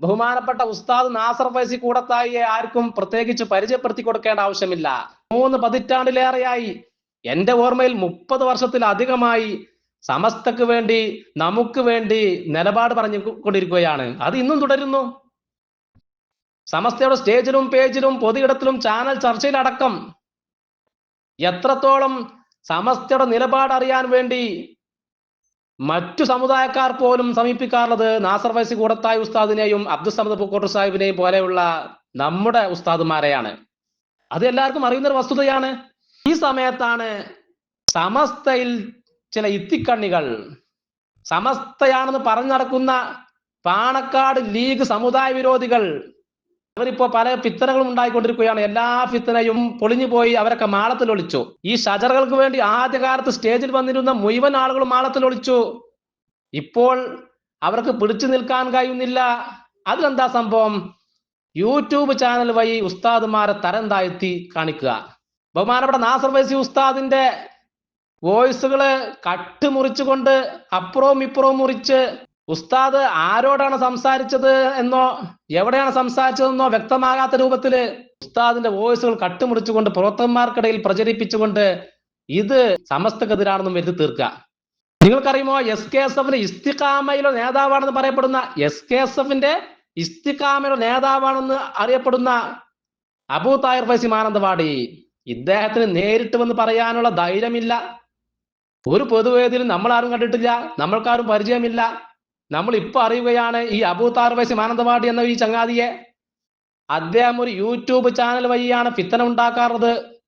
ബഹുമാനപ്പെട്ട ഉസ്താദ് നാസർ ഫൈസി കൂടത്തായിയെ ആർക്കും പ്രത്യേകിച്ച് പരിചയപ്പെടുത്തി കൊടുക്കേണ്ട ആവശ്യമില്ല. മൂന്ന് പതിറ്റാണ്ടിലേറെയായി എന്റെ ഓർമ്മയിൽ മുപ്പത് വർഷത്തിലധികമായി സമസ്തക്ക് വേണ്ടി നമുക്ക് വേണ്ടി നിലപാട് പറഞ്ഞു കൊണ്ടിരിക്കുകയാണ്. അത് ഇന്നും തുടരുന്നു. സമസ്തയുടെ സ്റ്റേജിലും പേജിലും പൊതുയിടത്തിലും ചാനൽ ചർച്ചയിലടക്കം എത്രത്തോളം സമസ്തയുടെ നിലപാട് അറിയാൻ വേണ്ടി മറ്റു സമുദായക്കാർ പോലും സമീപിക്കാറുള്ളത് നാസർ വൈസി കൂടത്തായ ഉസ്താദിനെയും അബ്ദുൽ സമദ് പൂക്കോട്ടർ സാഹിബിനെയും പോലെയുള്ള നമ്മുടെ ഉസ്താദുമാരെയാണ്. അത് എല്ലാവർക്കും അറിയുന്ന ഒരു വസ്തുതയാണ്. ഈ സമയത്താണ് സമസ്തയിൽ ചില ഇത്തിക്കണ്ണികൾ സമസ്തയാണെന്ന് പറഞ്ഞു നടക്കുന്ന പാണക്കാട് ലീഗ് സമുദായ വിരോധികൾ അവരിപ്പോ പല ഫിത്തനകളും ഉണ്ടായിക്കൊണ്ടിരിക്കുകയാണ്. എല്ലാ ഫിത്തനയും പൊളിഞ്ഞു പോയി അവരൊക്കെ മാളത്തിൽ ഒളിച്ചു. ഈ ഷജറുകൾക്ക് വേണ്ടി ആദ്യകാലത്ത് സ്റ്റേജിൽ വന്നിരുന്ന മുഴുവൻ ആളുകളും മാളത്തിൽ ഒളിച്ചു. ഇപ്പോൾ അവർക്ക് പിടിച്ചു നിൽക്കാൻ കഴിയുന്നില്ല. അതിലെന്താ സംഭവം? യൂട്യൂബ് ചാനൽ വഴി ഉസ്താദുമാരെ തരം താഴ്ത്തി കാണിക്കുക. ബഹുമാനപ്പെട്ട നാസർ വൈസി ഉസ്താദിന്റെ വോയിസുകൾ കട്ട് മുറിച്ചുകൊണ്ട് അപ്പുറവും ഇപ്പുറവും മുറിച്ച് ഉസ്താദ് ആരോടാണ് സംസാരിച്ചത് എന്നോ എവിടെയാണ് സംസാരിച്ചതെന്നോ വ്യക്തമാകാത്ത രൂപത്തിൽ ഉസ്താദിന്റെ വോയിസുകൾ കട്ടുമുറിച്ചുകൊണ്ട് പുറത്തന്മാർക്കിടയിൽ പ്രചരിപ്പിച്ചുകൊണ്ട് ഇത് സമസ്തക്കെതിരാണെന്നും വരുത്തി തീർക്കുക. നിങ്ങൾക്കറിയുമോ എസ് കെ എസ് എഫിന്റെ ഇസ്തിഖാമയിലെ നേതാവാണെന്ന് പറയപ്പെടുന്ന എസ് കെ എസ് എഫിന്റെ ഇസ്തിഖാമയുടെ നേതാവാണെന്ന് അറിയപ്പെടുന്ന അബൂ തായർ ഫൈസി മാനന്തവാടി. ഇദ്ദേഹത്തിന് നേരിട്ട് വന്ന് പറയാനുള്ള ധൈര്യമില്ല. ഒരു പൊതുവേദിയിലും നമ്മളാരും കണ്ടിട്ടില്ല നമ്മൾക്കാരും പരിചയമില്ല. നമ്മൾ ഇപ്പൊ അറിയുകയാണ് ഈ അബൂ തായർ ഫൈസി മാനന്തവാടി എന്ന ഈ ചങ്ങാതിയെ. അദ്ദേഹം ഒരു യൂട്യൂബ് ചാനൽ വഴിയാണ് ഫിത്തന ഉണ്ടാക്കാറുള്ളത്.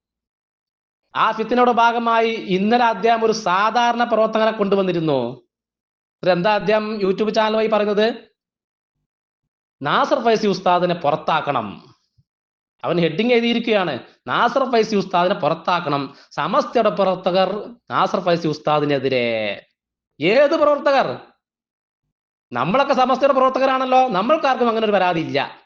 ആ ഫിത്തനയുടെ ഭാഗമായി ഇന്നലെ അദ്ദേഹം ഒരു സാധാരണ പ്രവർത്തകനെ കൊണ്ടുവന്നിരുന്നു. എന്താ അദ്ദേഹം യൂട്യൂബ് ചാനൽ വഴി പറയുന്നത്? നാസർ ഫൈസി ഉസ്താദിനെ പുറത്താക്കണം. അവൻ ഹെഡിങ് എഴുതിയിരിക്കുകയാണ്. നാസർ ഫൈസി ഉസ്താദിനെ പുറത്താക്കണം. സമസ്തയുടെ പ്രവർത്തകർ നാസർ ഫൈസി ഉസ്താദിനെതിരെ. ഏത് പ്രവർത്തകർ? നമ്മളൊക്കെ സമസ്തയുടെ പ്രവർത്തകരാണല്ലോ. നമ്മൾക്കാർക്കും അങ്ങനെ ഒരു പരാതി ഇല്ല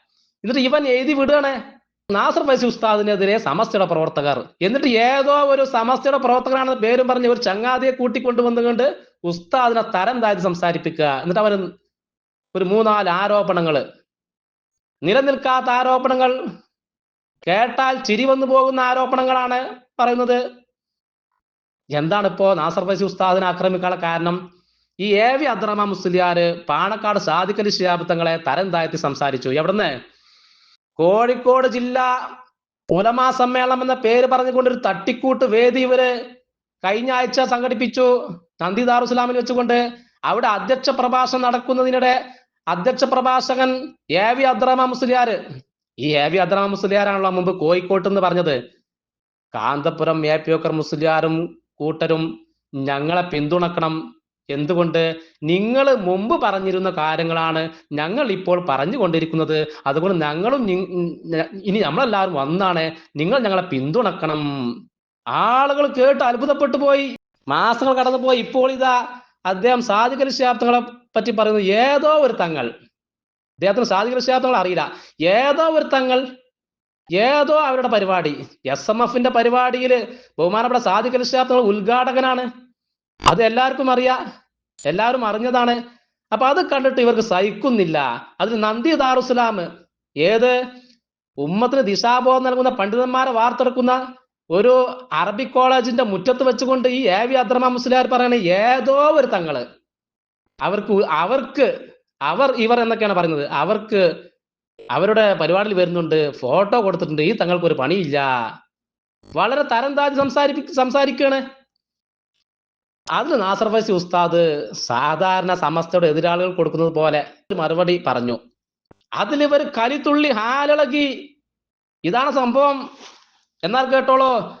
എന്നിട്ട് ഇവൻ എഴുതി വിടുകയാണ്. നാസർ ഫൈസി ഉസ്താദിനെതിരെ സമസ്തയുടെ പ്രവർത്തകർ. എന്നിട്ട് ഏതോ ഒരു സമസ്തയുടെ പ്രവർത്തകരാണെന്ന് പേരും പറഞ്ഞ് ഒരു ചങ്ങാതിയെ കൂട്ടിക്കൊണ്ടുവന്നുകൊണ്ട് ഉസ്താദിനെ തരം താഴ്ത്തി സംസാരിപ്പിക്കുക. എന്നിട്ട് അവർ ഒരു മൂന്നാൽ ആരോപണങ്ങൾ നിലനിൽക്കാത്ത ആരോപണങ്ങൾ കേട്ടാൽ ചിരി വന്നു പോകുന്ന ആരോപണങ്ങളാണ് പറയുന്നത്. എന്താണ് ഇപ്പോ നാസർ ഫൈസി ഉസ്താദിനെ ആക്രമിക്കാനുള്ള കാരണം? ഈ എ വി അബ്ദുറഹ്മാൻ മുസ്ലിയാര് പാണക്കാട് സാദിഖലി ശിഹാബ് തങ്ങളെ തരം താഴ്ത്തി സംസാരിച്ചു. എവിടുന്ന്? കോഴിക്കോട് ജില്ല ഉലമാ സമ്മേളനം എന്ന പേര് പറഞ്ഞുകൊണ്ട് ഒരു തട്ടിക്കൂട്ട് വേദി ഇവർ കഴിഞ്ഞ ആഴ്ച സംഘടിപ്പിച്ചു നന്ദി ദാറുസ്ലാമിൽ വെച്ചുകൊണ്ട്. അവിടെ അധ്യക്ഷ പ്രഭാഷണം നടക്കുന്നതിനിടെ അധ്യക്ഷ പ്രഭാഷകൻ എ വി അബ്ദുറഹ്മാൻ മുസ്ലിയാര് ഈ എ വി അബ്ദുറഹ്മാൻ മുസ്ലിയാരാണല്ലോ മുമ്പ് കോഴിക്കോട്ട് എന്ന് പറഞ്ഞത്. കാന്തപുരം എ പി ഒക്കർ മുസ്ലിയാരും കൂട്ടരും ഞങ്ങളെ പിന്തുണക്കണം എന്തുകൊണ്ട് നിങ്ങൾ മുമ്പ് പറഞ്ഞിരുന്ന കാര്യങ്ങളാണ് ഞങ്ങൾ ഇപ്പോൾ പറഞ്ഞു കൊണ്ടിരിക്കുന്നത്. അതുകൊണ്ട് ഞങ്ങളും ഇനി നമ്മളെല്ലാവരും വന്നാണ് നിങ്ങൾ ഞങ്ങളെ പിന്തുണക്കണം. ആളുകൾ കേട്ട് അത്ഭുതപ്പെട്ടു പോയി. മാസങ്ങൾ കടന്നുപോയി ഇപ്പോൾ ഇതാ അദ്ദേഹം സാധികൽ ശാബ്ദങ്ങളെ പറ്റി പറയുന്നത് ഏതോ ഒരു തങ്ങൾ. അദ്ദേഹത്തിന് സാധികൽ ശാബ്ദങ്ങൾ അറിയില്ല. ഏതോ ഒരു തങ്ങൾ ഏതോ അവരുടെ പരിപാടി. എസ് എം എഫിന്റെ പരിപാടിയിൽ ബഹുമാനപ്പെട്ട സാധികൽ ശാബ്ദങ്ങൾ ഉദ്ഘാടകനാണ്. അത് എല്ലാവർക്കും അറിയാ. എല്ലാവരും അറിഞ്ഞതാണ്. അപ്പൊ അത് കണ്ടിട്ട് ഇവർക്ക് സഹിക്കുന്നില്ല. അതിൽ നന്ദി ദാറുസ്ലാം ഏത്? ഉമ്മത്തിന് ദിശാബോധം നൽകുന്ന പണ്ഡിതന്മാരെ വാർത്തെടുക്കുന്ന ഒരു അറബി കോളേജിന്റെ മുറ്റത്ത് വെച്ചുകൊണ്ട് ഈ എ വി അദ്രമ മുസ്ലിയാർ പറയണ ഏതോ ഒരു തങ്ങൾ. അവർക്ക് അവർക്ക് അവർ ഇവർ എന്നൊക്കെയാണ് പറയുന്നത്. അവർക്ക് അവരുടെ പരിപാടിയിൽ വരുന്നുണ്ട് ഫോട്ടോ കൊടുത്തിട്ടുണ്ട്. ഈ തങ്ങൾക്ക് ഒരു പണിയില്ല. വളരെ തരം താഴ്ച സംസാരിപ്പി സംസാരിക്കുകയാണ് അതിൽ നാസർ ഫൈസി ഉസ്താദ് സാധാരണ സമസ്തയുടെ എതിരാളികൾ കൊടുക്കുന്നത് പോലെ മറുപടി പറഞ്ഞു. അതിലിവർ കലിത്തുള്ളി ഹാലിളകി. ഇതാണ് സംഭവം. എന്നാൽ കേട്ടോളോ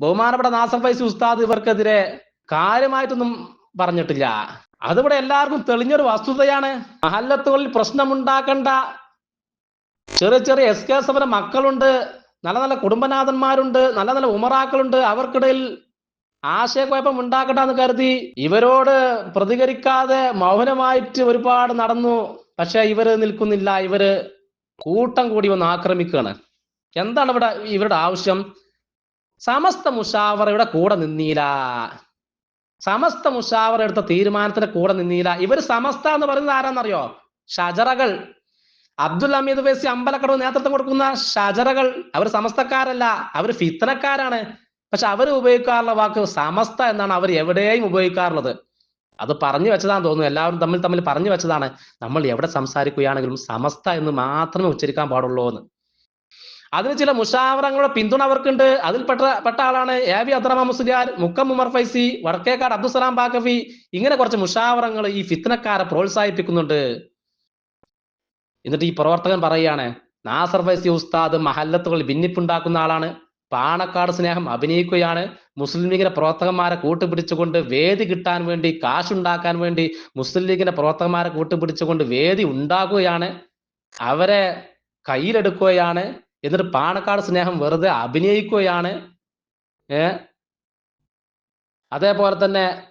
ബഹുമാനപ്പെട്ട നാസർ ഫൈസി ഉസ്താദ് ഇവർക്കെതിരെ കാര്യമായിട്ടൊന്നും പറഞ്ഞിട്ടില്ല. അതിവിടെ എല്ലാവർക്കും തെളിഞ്ഞൊരു വസ്തുതയാണ്. മഹല്ലത്തുകളിൽ പ്രശ്നമുണ്ടാക്കണ്ട. ചെറിയ ചെറിയ എസ് കെ എസ് മക്കളുണ്ട്. നല്ല നല്ല കുടുംബനാഥന്മാരുണ്ട്. നല്ല നല്ല ഉമറാക്കളുണ്ട്. അവർക്കിടയിൽ ആശയക്കുഴപ്പം ഉണ്ടാക്കട്ടെ എന്ന് കരുതി ഇവരോട് പ്രതികരിക്കാതെ മൗനമായിട്ട് ഒരുപാട് നടന്നു. പക്ഷെ ഇവർ നിൽക്കുന്നില്ല. ഇവർ കൂട്ടം കൂടി വന്ന് ആക്രമിക്കുകയാണ്. എന്താണ് ഇവിടെ ഇവരുടെ ആവശ്യം? സമസ്ത മുഷാവറയുടെ കൂടെ നിന്നീല സമസ്ത മുഷാവറ എടുത്ത തീരുമാനത്തിന്റെ കൂടെ നിന്നീല ഇവർ സമസ്ത എന്ന് പറയുന്നത് ആരാന്നറിയോ? ഷജറകൾ. അബ്ദുൽ അമീദ് ഫൈസി അമ്പലക്കടവ് നേതൃത്വം കൊടുക്കുന്ന ഷജറകൾ. അവർ സമസ്തക്കാരല്ല. അവർ ഫിത്തനക്കാരാണ്. പക്ഷെ അവർ ഉപയോഗിക്കാറുള്ള വാക്ക് സമസ്ത എന്നാണ് അവർ എവിടെയും ഉപയോഗിക്കാറുള്ളത്. അത് പറഞ്ഞു വെച്ചതാണെന്ന് തോന്നുന്നു. എല്ലാവരും തമ്മിൽ തമ്മിൽ പറഞ്ഞു വെച്ചതാണ്. നമ്മൾ എവിടെ സംസാരിക്കുകയാണെങ്കിലും സമസ്ത എന്ന് മാത്രമേ ഉച്ചരിക്കാൻ പാടുള്ളൂ എന്ന്. അതിന് ചില മുഷാവറങ്ങളുടെ പിന്തുണ അവർക്കുണ്ട്. അതിൽ പെട്ട ആളാണ് എ വി അബ്ദുറഹ്മാൻ മുസ്ലിയാർ മുക്കം ഉമർ ഫൈസി വടക്കേക്കാട് അബ്ദുസലാം ബാഖഫി ഇങ്ങനെ കുറച്ച് മുഷാവറങ്ങൾ ഈ ഫിത്നക്കാരെ പ്രോത്സാഹിപ്പിക്കുന്നുണ്ട്. എന്നിട്ട് ഈ പ്രവർത്തകൻ പറയുകയാണ് നാസർ ഫൈസി ഉസ്താദ് മഹല്ലത്തുകൾ ഭിന്നിപ്പുണ്ടാക്കുന്ന ആളാണ്. പാണക്കാട് സ്നേഹം അഭിനയിക്കുകയാണ്. മുസ്ലിം ലീഗിന്റെ പ്രവർത്തകന്മാരെ കൂട്ടുപിടിച്ചുകൊണ്ട് വേദി കിട്ടാൻ വേണ്ടി കാശുണ്ടാക്കാൻ വേണ്ടി മുസ്ലിം ലീഗിന്റെ പ്രവർത്തകന്മാരെ കൂട്ടുപിടിച്ചുകൊണ്ട് വേദി ഉണ്ടാക്കുകയാണ് അവരെ കയ്യിലെടുക്കുകയാണ്. എന്നിട്ട് പാണക്കാട് സ്നേഹം വെറുതെ അഭിനയിക്കുകയാണ്. ഏ? അതേപോലെ തന്നെ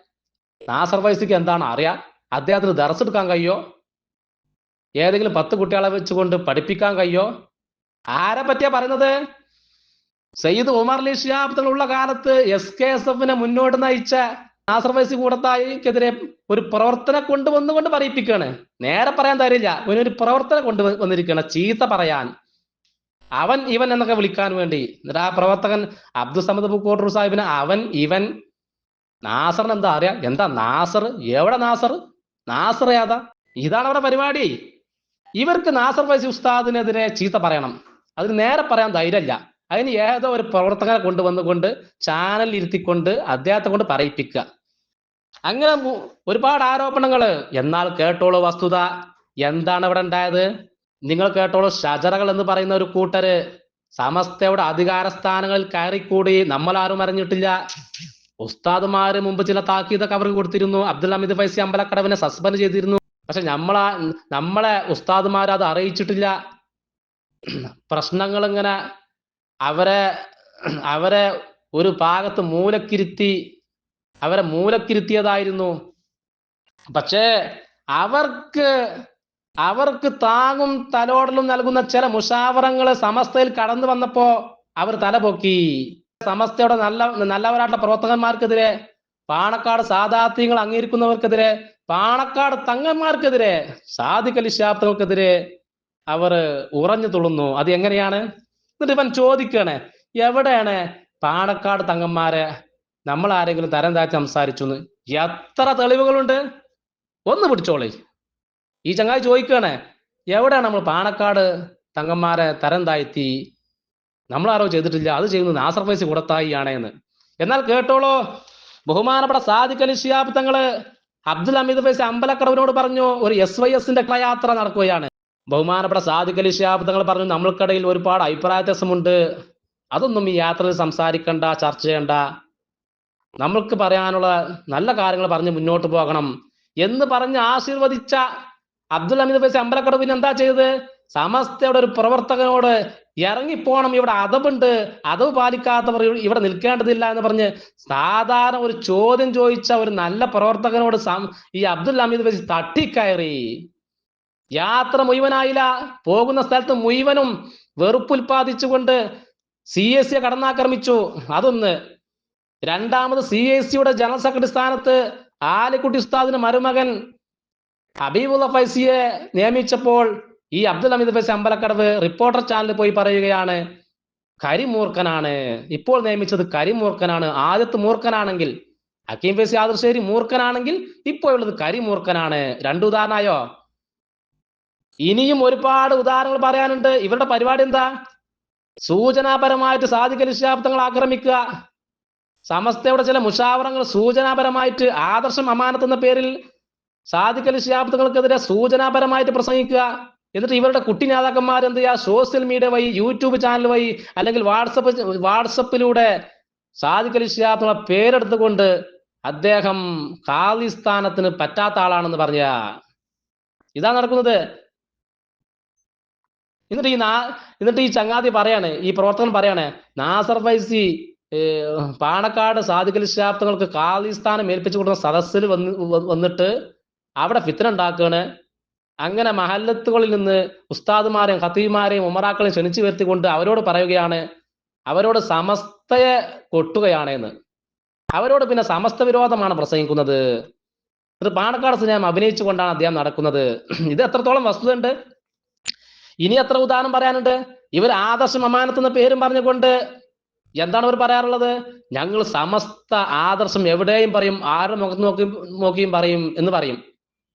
നാസർ വൈസിക്ക് എന്താണ് അറിയാം? അദ്ദേഹത്തിന് ദർസ് എടുക്കാൻ കഴിയോ? ഏതെങ്കിലും പത്ത് കുട്ടികളെ വെച്ചുകൊണ്ട് പഠിപ്പിക്കാൻ കഴിയോ? ആരെ പറ്റിയാ പറയുന്നത്? സയ്യിദ് ഉമർ അലി ഷിഹാബ് തങ്ങളുള്ള കാലത്ത് എസ് കെ എസ് എഫിനെ മുന്നോട്ട് നയിച്ച നാസർ വൈസി കൂടത്തായിക്കെതിരെ ഒരു പ്രവർത്തനം കൊണ്ടുവന്നുകൊണ്ട് പറയിപ്പിക്കുകയാണ്. നേരെ പറയാൻ തരില്ല. ഒരു പ്രവർത്തനം കൊണ്ടു വന്നിരിക്കുകയാണ്. ചീത്ത പറയാൻ. അവൻ ഇവൻ എന്നൊക്കെ വിളിക്കാൻ വേണ്ടി. എന്നിട്ട് ആ പ്രവർത്തകൻ അബ്ദുൽ സമദ് ബുക്കോട്ടൂർ സാഹിബിന് അവൻ ഇവൻ നാസറിന് എന്താ അറിയാം? എന്താ നാസർ? എവിടെ നാസർ? നാസർ ഏതാ? ഇതാണ് അവരുടെ പരിപാടി. ഇവർക്ക് നാസർ വൈസി ഉസ്താദിനെതിരെ ചീത്ത പറയണം. അതിന് നേരെ പറയാൻ ധൈര്യമില്ല. അതിന് ഏതോ ഒരു പ്രവർത്തകനെ കൊണ്ടുവന്നുകൊണ്ട് ചാനലിൽ ഇരുത്തിക്കൊണ്ട് അദ്ദേഹത്തെ കൊണ്ട് പറയിപ്പിക്കുക അങ്ങനെ ഒരുപാട് ആരോപണങ്ങൾ എന്നാൽ കേട്ടോളൂ വസ്തുത. എന്താണ് ഇവിടെ ഉണ്ടായത്? നിങ്ങൾ കേട്ടോളൂ ഷജറകൾ എന്ന് പറയുന്ന ഒരു കൂട്ടര്. സമസ്തയുടെ അധികാര സ്ഥാനങ്ങളിൽ കയറിക്കൂടി. നമ്മൾ ആരും അറിഞ്ഞിട്ടില്ല. ഉസ്താദുമാര് മുമ്പ് ചില താക്കീതൊക്കെ അവർക്ക് കൊടുത്തിരുന്നു. അബ്ദുൽ ഹമീദ് ഫൈസി അമ്പലക്കടവിനെ സസ്പെൻഡ് ചെയ്തിരുന്നു. പക്ഷെ നമ്മളാ നമ്മളെ ഉസ്താദുമാർ അത് അറിയിച്ചിട്ടില്ല. പ്രശ്നങ്ങൾ ഇങ്ങനെ അവരെ അവരെ ഒരു ഭാഗത്ത് മൂലക്കിരുത്തി അവരെ മൂലക്കിരുത്തിയതായിരുന്നു. പക്ഷേ അവർക്ക് അവർക്ക് താങ്ങും തലോടലും നൽകുന്ന ചില മുഷാവറങ്ങൾ സമസ്തയിൽ കടന്നു വന്നപ്പോ അവർ തലപൊക്കി സമസ്തയുടെ നല്ല നല്ലവരായിട്ടുള്ള പ്രവർത്തകന്മാർക്കെതിരെ പാണക്കാട് സാധാത്യങ്ങൾ അംഗീകരിക്കുന്നവർക്കെതിരെ പാണക്കാട് തങ്ങന്മാർക്കെതിരെ സാധിക്കലിശാപ്തങ്ങൾക്കെതിരെ അവർ ഉറഞ്ഞു തുള്ളുന്നു അത് എങ്ങനെയാണ്? എന്നിട്ട് ഇവൻ ചോദിക്കുകയാണ് എവിടെയാണ് പാണക്കാട് തങ്ങന്മാരെ? നമ്മൾ ആരെങ്കിലും തരം താഴ്ത്തി സംസാരിച്ചു എന്ന് എത്ര തെളിവുകളുണ്ട്? ഒന്ന് പിടിച്ചോളേ. ഈ ചങ്ങായി ചോദിക്കുകയാണ് എവിടെയാണ് നമ്മൾ പാണക്കാട് തങ്ങന്മാരെ തരം താഴ്ത്തി? നമ്മളാരോ ചെയ്തിട്ടില്ല അത് ചെയ്യുന്നത് നാസർ ഫൈസി കൂടത്തായിയാണ് എന്ന് എന്നാൽ കേട്ടോളോ ബഹുമാനപ്പെട്ട സാദിഖ് അലി ശിഹാബ് തങ്ങൾ അബ്ദുൽ അമീദ് ഫൈസ് അമ്പലക്കടവിനോട് പറഞ്ഞു ഒരു എസ് വൈ എസിന്റെ യാത്ര നടക്കുകയാണ്. ബഹുമാനപ്പെട്ട സാദിഖ് അലി തങ്ങൾ പറഞ്ഞു നമ്മൾക്കിടയിൽ ഒരുപാട് അഭിപ്രായ വ്യത്യാസമുണ്ട് അതൊന്നും ഈ യാത്രയിൽ സംസാരിക്കണ്ട ചർച്ച ചെയ്യണ്ട. നമ്മൾക്ക് പറയാനുള്ള നല്ല കാര്യങ്ങൾ പറഞ്ഞ് മുന്നോട്ട് പോകണം. എന്ന് പറഞ്ഞ് ആശീർവദിച്ച അബ്ദുൽ ഹമീദ് ഫൈസി അമ്പലക്കട പിന്നെ എന്താ ചെയ്തത്? സമസ്തയുടെ ഒരു പ്രവർത്തകനോട് ഇറങ്ങിപ്പോണം ഇവിടെ അതവുണ്ട്. അതവ് പാലിക്കാത്തവർ ഇവിടെ നിൽക്കേണ്ടതില്ല എന്ന് പറഞ്ഞ് സാധാരണ ഒരു ചോദ്യം ചോദിച്ച ഒരു നല്ല പ്രവർത്തകനോട് ഈ അബ്ദുൽ ഹമീദ് ഫൈസി തട്ടിക്കയറി. യാത്ര മുഴുവനായില്ല. പോകുന്ന സ്ഥലത്ത് മുഴുവനും വെറുപ്പുൽപാദിച്ചുകൊണ്ട് സി എസ് സിയെ കടന്നാക്രമിച്ചു. അതൊന്ന്. രണ്ടാമത് സി എസ് സിയുടെ ജനറൽ സെക്രട്ടറി സ്ഥാനത്ത് ആലിക്കുട്ടി ഉസ്താദിന് മരുമകൻ ഹബീബുള്ള ഫൈസിയെ നിയമിച്ചപ്പോൾ ഈ അബ്ദുൽ ഹമീദ് ഫൈസി അമ്പലക്കടവ് റിപ്പോർട്ടർ ചാനലിൽ പോയി പറയുകയാണ് കരിമൂർഖനാണ്. ഇപ്പോൾ നിയമിച്ചത് കരിമൂർഖനാണ്. ആദ്യത്തെ മൂർഖനാണെങ്കിൽ ഹക്കീം ഫൈസി ആദർശേരി മൂർഖനാണെങ്കിൽ ഇപ്പോൾ ഉള്ളത് കരിമൂർഖനാണ്. രണ്ടു ഉദാഹരണമായോ? ഇനിയും ഒരുപാട് ഉദാഹരണങ്ങൾ പറയാനുണ്ട്. ഇവരുടെ പരിപാടി എന്താ? സൂചനാപരമായിട്ട് സാധിക്കൽ ശാബ്ദങ്ങൾ ആക്രമിക്കുക. സമസ്തയുടെ ചില മുഷാവറങ്ങൾ സൂചനാപരമായിട്ട് ആദർശം അമാനത്ത് എന്ന പേരിൽ സാധിക്കൽ ശാബ്ദങ്ങൾക്കെതിരെ സൂചനാപരമായിട്ട് പ്രസംഗിക്കുക. എന്നിട്ട് ഇവരുടെ കുട്ടി നേതാക്കന്മാർ എന്ത് ചെയ്യുക? സോഷ്യൽ മീഡിയ വഴി യൂട്യൂബ് ചാനൽ വഴി അല്ലെങ്കിൽ വാട്സപ്പ് വാട്സപ്പിലൂടെ സാധിക്കൽ ശാബ്ദങ്ങളെ പേരെടുത്തുകൊണ്ട് അദ്ദേഹം സ്ഥാനത്തിന് പറ്റാത്ത ആളാണെന്ന് പറഞ്ഞ ഇതാ നടക്കുന്നത്. എന്നിട്ട് ഈ നാ എന്നിട്ട് ഈ ചങ്ങാതി പറയാണ് ഈ പ്രവർത്തകൻ പറയാണ് നാസർ ഫൈസി പാണക്കാട് സാധിക്കൽ ശാബ്ദങ്ങൾക്ക് സ്ഥാനം ഏൽപ്പിച്ചു കൊടുക്കുന്ന സദസ്സിൽ വന്ന് വന്നിട്ട് അവിടെ ഫിത്തന ഉണ്ടാക്കുകയാണ് അങ്ങനെ മഹല്ലത്തുകളിൽ നിന്ന് ഉസ്താദുമാരെയും ഖത്തീമാരെയും ഉമറാക്കളെയും ക്ഷണിച്ചു വരുത്തിക്കൊണ്ട് അവരോട് പറയുകയാണ് അവരോട് സമസ്തയെ കൊട്ടുകയാണ് എന്ന് അവരോട് പിന്നെ സമസ്ത വിരോധമാണ് പ്രസംഗിക്കുന്നത്. ഇത് പാണക്കാട് സ്നേഹം അഭിനയിച്ചുകൊണ്ടാണ് അദ്ദേഹം നടക്കുന്നത്. ഇത് എത്രത്തോളം വസ്തുതയുണ്ട്? ഇനി എത്ര ഉദാഹരണം പറയാനുണ്ട്? ഇവർ ആദർശം അമാനത്ത് എന്ന പേരും പറഞ്ഞുകൊണ്ട് എന്താണ് അവർ പറയാറുള്ളത്? ഞങ്ങൾ സമസ്ത ആദർശം എവിടെയും പറയും ആരുടെ മുഖത്ത് നോക്കി നോക്കിയും പറയും എന്ന് പറയും.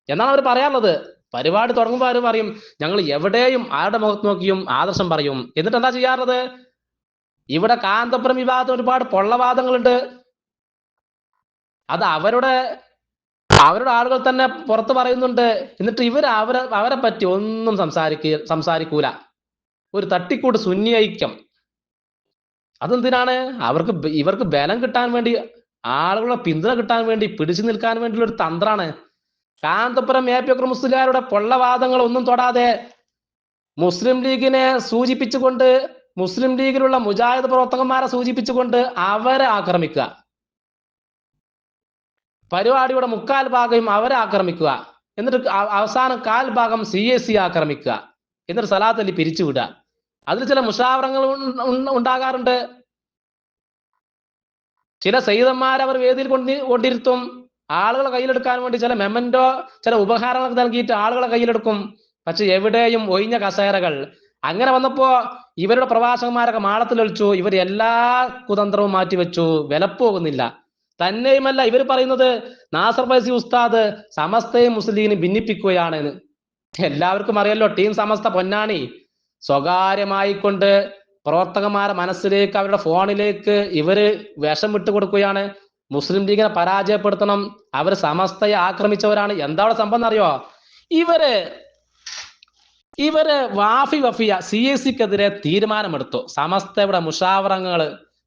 എന്നാണ് അവർ പറയാറുള്ളത്. പരിപാടി തുടങ്ങുമ്പോൾ ആരും പറയും ഞങ്ങൾ എവിടെയും ആരുടെ മുഖത്ത് നോക്കിയും ആദർശം പറയും. എന്നിട്ട് എന്താ ചെയ്യാറുള്ളത്? ഇവിടെ കാന്തപുരം വിവാദത്തിന് ഒരുപാട് പൊള്ളവാദങ്ങളുണ്ട്. അത് അവരുടെ അവരുടെ ആളുകൾ തന്നെ പുറത്ത് പറയുന്നുണ്ട്. എന്നിട്ട് ഇവർ അവരെ അവരെ പറ്റി ഒന്നും സംസാരിക്ക സംസാരിക്കൂല. ഒരു തട്ടിക്കൂട്ട് സുന്നി ഐക്യം. അതെന്തിനാണ്? അവർക്ക് ഇവർക്ക് ബലം കിട്ടാൻ വേണ്ടി ആളുകളുടെ പിന്തുണ കിട്ടാൻ വേണ്ടി പിടിച്ചു നിൽക്കാൻ വേണ്ടിയുള്ള ഒരു തന്ത്രാണ്. കാന്തപുരം എ പി അക്ര മുസ്ലിയാരുടെ പൊള്ളവാദങ്ങൾ ഒന്നും തൊടാതെ മുസ്ലിം ലീഗിനെ സൂചിപ്പിച്ചുകൊണ്ട് മുസ്ലിം ലീഗിലുള്ള മുജാഹിദ് പ്രവർത്തകന്മാരെ സൂചിപ്പിച്ചുകൊണ്ട് അവരെ ആക്രമിക്കുക. പരിപാടിയുടെ മുക്കാൽ ഭാഗം അവരെ ആക്രമിക്കുക. എന്നിട്ട് അവസാന കാൽ ഭാഗം സി എസ് സി ആക്രമിക്കുക. എന്നിട്ട് സലാത്തല്ലി പിരിച്ചുവിടുക അതിൽ ചില മുഷാവറങ്ങൾ ഉണ്ടാകാറുണ്ട്. ചില സൈതന്മാരവർ അവർ വേദിയിൽ കൊണ്ടി കൊണ്ടിരുത്തും. ആളുകളെ കയ്യിലെടുക്കാൻ വേണ്ടി ചില മെമന്റോ ചില ഉപഹാരങ്ങളൊക്കെ നൽകിയിട്ട് ആളുകളെ കയ്യിലെടുക്കും. പക്ഷെ എവിടെയും ഒഴിഞ്ഞ കസേരകൾ. അങ്ങനെ വന്നപ്പോ ഇവരുടെ പ്രവാസകന്മാരൊക്കെ മാളത്തിൽ ഒളിച്ചു. ഇവർ എല്ലാ കുതന്ത്രവും മാറ്റിവെച്ചു. വിലപ്പോകുന്നില്ല തന്നെയുമല്ല ഇവർ പറയുന്നത് നാസർ ഫൈസി ഉസ്താദ് സമസ്തയും മുസ്ലിം ഭിന്നിപ്പിക്കുകയാണ് എന്ന്. എല്ലാവർക്കും അറിയല്ലോ ടീം സമസ്ത പൊന്നാണി. സ്വകാര്യമായിക്കൊണ്ട് പ്രവർത്തകന്മാരെ മനസ്സിലേക്ക് അവരുടെ ഫോണിലേക്ക് ഇവർ വിഷം വിട്ടു കൊടുക്കുകയാണ്. മുസ്ലിം ലീഗിനെ പരാജയപ്പെടുത്തണം. അവർ സമസ്തയെ ആക്രമിച്ചവരാണ്. എന്താ അവിടെ സംഭവം അറിയോ ഇവർ ഇവർ വാഫി വഫിയ സി എസ് സിക്കെതിരെ തീരുമാനമെടുത്തു. സമസ്തയുടെ മുഷാവറങ്ങൾ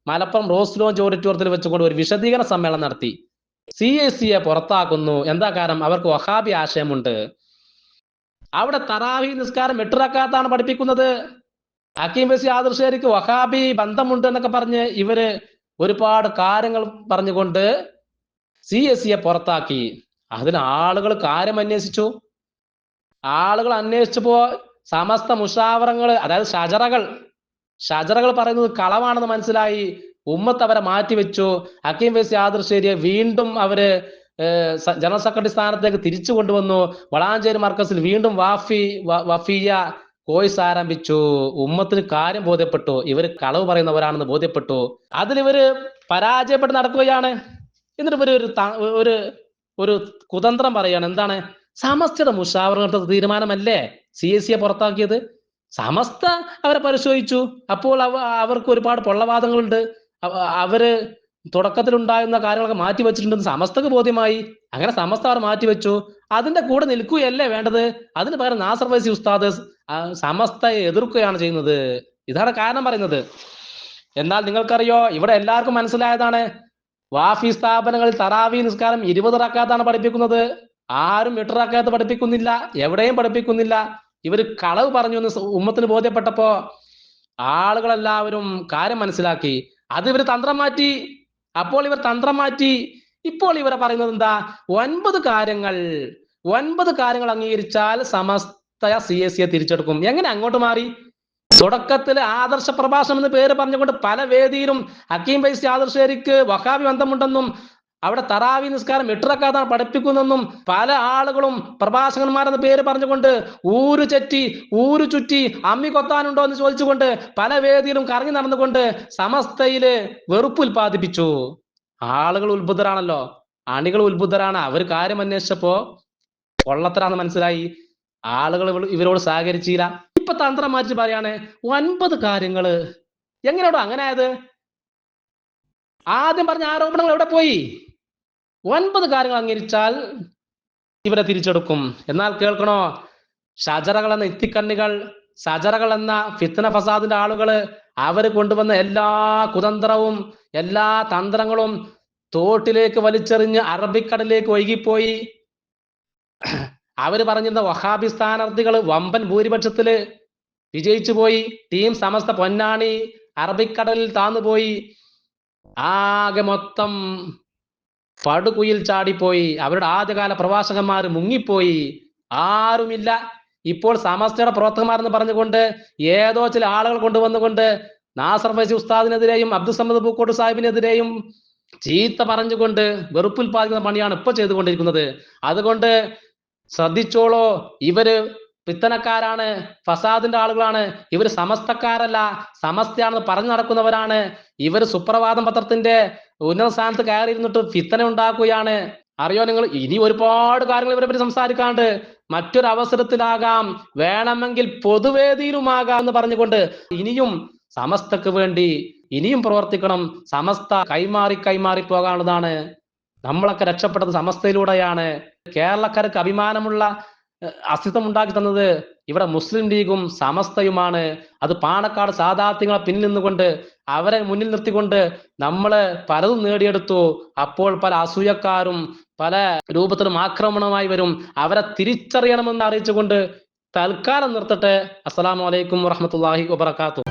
മലപ്പുറം റോസ് ലോഞ്ച് ഓഡിറ്റോറിയത്തിൽ വെച്ചുകൊണ്ട് ഒരു വിശദീകരണ സമ്മേളനം നടത്തി. സി എസ് സിയെ പുറത്താക്കുന്നു. എന്താ കാരണം? അവർക്ക് വഹാബി ആശയമുണ്ട്. അവിടെ തറാവി നിസ്കാരം എട്ടിറക്കാത്താണ് പഠിപ്പിക്കുന്നത്. അക്കീം ബസി ആദർശേരിക്ക് വഹാബി ബന്ധമുണ്ട് എന്നൊക്കെ പറഞ്ഞ് ഇവർ ഒരുപാട് കാര്യങ്ങൾ പറഞ്ഞുകൊണ്ട് സി എസ് സിയെ പുറത്താക്കി. അതിന് ആളുകൾ കാര്യം അന്വേഷിച്ചു ആളുകൾ അന്വേഷിച്ചപ്പോ സമസ്ത മുഷാവറങ്ങൾ അതായത് ഷജറകൾ ഷജറകൾ പറയുന്നത് കളവാണെന്ന് മനസ്സിലായി. ഉമ്മത്ത് അവരെ മാറ്റിവെച്ചു. ഹക്കീം ഫൈസി ആദർശേരിയെ വീണ്ടും അവർ ജനറൽ സെക്രട്ടറി സ്ഥാനത്തേക്ക് തിരിച്ചു കൊണ്ടുവന്നു. വളാഞ്ചേരി മർക്കസിൽ വീണ്ടും വാഫി വഫിയ കോഴ്സ് ആരംഭിച്ചു. ഉമ്മത്തിന് കാര്യം ബോധ്യപ്പെട്ടു. ഇവർ കളവ് പറയുന്നവരാണെന്ന് ബോധ്യപ്പെട്ടു. അതിൽ ഇവർ പരാജയപ്പെട്ട് നടക്കുകയാണ്. എന്നിട്ട് ഇവർ ഒരു ഒരു ഒരു കുതന്ത്രം പറയാണ് എന്താണ്? സമസ്തയുടെ മുഷാവറ തീരുമാനമല്ലേ? സി എസ് സിയെ പുറത്താക്കിയത്. സമസ്ത അവരെ പരിശോധിച്ചു. അപ്പോൾ അവ അവർക്ക് ഒരുപാട് പൊള്ളവാദങ്ങളുണ്ട്. അവ- അവർ തുടക്കത്തിൽ ഉണ്ടായിരുന്ന കാര്യങ്ങളൊക്കെ മാറ്റി വെച്ചിട്ടുണ്ടെന്ന് സമസ്തക്ക് ബോധ്യമായി. അങ്ങനെ സമസ്ത അവർ മാറ്റിവെച്ചു അതിന്റെ കൂടെ നിൽക്കുകയല്ലേ വേണ്ടത്? അതിന് പകരം നാസർ വൈസി ഉസ്താദ് സമസ്തയെ എതിർക്കുകയാണ് ചെയ്യുന്നത്. ഇതാണ് കാരണം പറയുന്നത്. എന്നാൽ നിങ്ങൾക്കറിയോ ഇവിടെ എല്ലാവർക്കും മനസ്സിലായതാണ്. വാഫി സ്ഥാപനങ്ങളിൽ തറാവി നിസ്കാരം ഇരുപത് റക്കാത്താണ് പഠിപ്പിക്കുന്നത്. ആരും എട്ട് റക്കാത്ത് പഠിപ്പിക്കുന്നില്ല. എവിടെയും പഠിപ്പിക്കുന്നില്ല. ഇവർ കളവ് പറഞ്ഞു എന്ന് ഉമ്മത്തിന് ബോധ്യപ്പെട്ടപ്പോ ആളുകളെല്ലാവരും കാര്യം മനസ്സിലാക്കി. അത് ഇവർ തന്ത്രം മാറ്റി. അപ്പോൾ ഇവർ തന്ത്രം മാറ്റി. ഇപ്പോൾ ഇവരെ പറയുന്നത് എന്താ? ഒൻപത് കാര്യങ്ങൾ ഒൻപത് കാര്യങ്ങൾ അംഗീകരിച്ചാൽ സമസ്ത സി എസ് സിയെ തിരിച്ചെടുക്കും. എങ്ങനെ അങ്ങോട്ട് മാറി? തുടക്കത്തിൽ ആദർശ പ്രഭാഷണം എന്ന് പേര് പറഞ്ഞുകൊണ്ട് പല വേദിയിലും ഹക്കീം ബൈസി ആദർശേരിക്ക് വഹാബി ബന്ധമുണ്ടെന്നും അവിടെ തറാവി നിസ്കാരം എട്ടിറക്കാതാണ് പഠിപ്പിക്കുന്നെന്നും പല ആളുകളും പ്രഭാഷകന്മാരെന്ന പേര് പറഞ്ഞുകൊണ്ട് ഊരു ചറ്റി ഊരു ചുറ്റി അമ്മി കൊത്താനുണ്ടോ എന്ന് ചോദിച്ചുകൊണ്ട് പല വേദിയിലും കറങ്ങി നടന്നുകൊണ്ട് സമസ്തയിൽ വെറുപ്പ് ഉൽപ്പാദിപ്പിച്ചു. ആളുകൾ ഉത്ഭുതരാണല്ലോ അണികൾ ഉത്ഭുതരാണ് അവർ കാര്യം അന്വേഷിച്ചപ്പോ കൊള്ളത്തരാന്ന് മനസ്സിലായി. ആളുകൾ ഇവരോട് സഹകരിച്ചില്ല. ഇപ്പൊ തന്ത്രം മാറ്റി പറയാണ് ഒൻപത് കാര്യങ്ങൾ എങ്ങനെയാണോ അങ്ങനെ ആയത് ആദ്യം പറഞ്ഞ ആരോപണങ്ങൾ എവിടെ പോയി? ഒൻപത് കാര്യങ്ങൾ അംഗീകരിച്ചാൽ ഇവരെ തിരിച്ചെടുക്കും. എന്നാൽ കേൾക്കണോ? ഷജറകൾ എന്ന ഇത്തിക്കണ്ണികൾ ഷജറകൾ എന്ന ഫിത്തന ഫസാദിന്റെ ആളുകൾ അവർ കൊണ്ടുവന്ന എല്ലാ കുതന്ത്രവും എല്ലാ തന്ത്രങ്ങളും തോട്ടിലേക്ക് വലിച്ചെറിഞ്ഞ് അറബിക്കടലിലേക്ക് ഒഴുകിപ്പോയി. അവർ പറഞ്ഞിരുന്ന വഹാബി സ്ഥാനാർത്ഥികൾ വമ്പൻ ഭൂരിപക്ഷത്തിൽ വിജയിച്ചു പോയി. ടീം സമസ്ത പൊന്നാണി അറബിക്കടലിൽ താന്നുപോയി ആകെ മൊത്തം പടുകുയിൽ ചാടിപ്പോയി. അവരുടെ ആദ്യകാല പ്രവാസകന്മാർ മുങ്ങിപ്പോയി. ആരുമില്ല. ഇപ്പോൾ സമസ്തയുടെ പ്രവർത്തകന്മാരെന്ന് പറഞ്ഞുകൊണ്ട് ഏതോ ചില ആളുകൾ കൊണ്ടുവന്നുകൊണ്ട് നാസർ ഫൈസി ഉസ്താദിനെതിരെയും അബ്ദുൽ സമദ് പൂക്കോട്ട് സാഹിബിനെതിരെയും ചീത്ത പറഞ്ഞുകൊണ്ട് വെറുപ്പുൽപാദിക്കുന്ന പണിയാണ് ഇപ്പൊ ചെയ്തുകൊണ്ടിരിക്കുന്നത്. അതുകൊണ്ട് ശ്രദ്ധിച്ചോളോ. ഇവർ ഫിത്തനക്കാരാണ് ഫസാദിന്റെ ആളുകളാണ്. ഇവർ സമസ്തക്കാരല്ല സമസ്തയാണെന്ന് പറഞ്ഞു നടക്കുന്നവരാണ്. ഇവർ സുപ്രഭാതം പത്രത്തിന്റെ ഉന്നത സ്ഥാനത്ത് കയറിയിരുന്നിട്ട് ഫിത്തന ഉണ്ടാക്കുകയാണ്. അറിയോ നിങ്ങൾ? ഇനി ഒരുപാട് കാര്യങ്ങൾ ഇവരെ പറ്റി സംസാരിക്കാണ്ട് മറ്റൊരു അവസരത്തിലാകാം. വേണമെങ്കിൽ പൊതുവേദിയിലുമാകാം എന്ന് പറഞ്ഞുകൊണ്ട് ഇനിയും സമസ്തക്ക് വേണ്ടി ഇനിയും പ്രവർത്തിക്കണം. സമസ്ത കൈമാറി കൈമാറി പോകാനുള്ളതാണ്. നമ്മളൊക്കെ രക്ഷപ്പെട്ടത് സമസ്തയിലൂടെയാണ്. കേരളക്കാർക്ക് അഭിമാനമുള്ള അസ്തിത്വം ഉണ്ടാക്കി തന്നത് ഇവിടെ മുസ്ലിം ലീഗും സമസ്തയുമാണ്. അത് പാണക്കാട് സാധാർത്ഥ്യങ്ങളെ പിന്നിൽ നിന്നുകൊണ്ട് അവരെ മുന്നിൽ നിർത്തിക്കൊണ്ട് നമ്മൾ പലതും നേടിയെടുത്തു. അപ്പോൾ പല അസൂയക്കാരും പല രൂപത്തിലും ആക്രമണമായി വരും. അവരെ തിരിച്ചറിയണമെന്ന് അറിയിച്ചുകൊണ്ട് തൽക്കാലം നിർത്തട്ടെ. അസ്സലാമു അലൈക്കും വറഹ്മത്തുള്ളാഹി വബറകാതുഹു.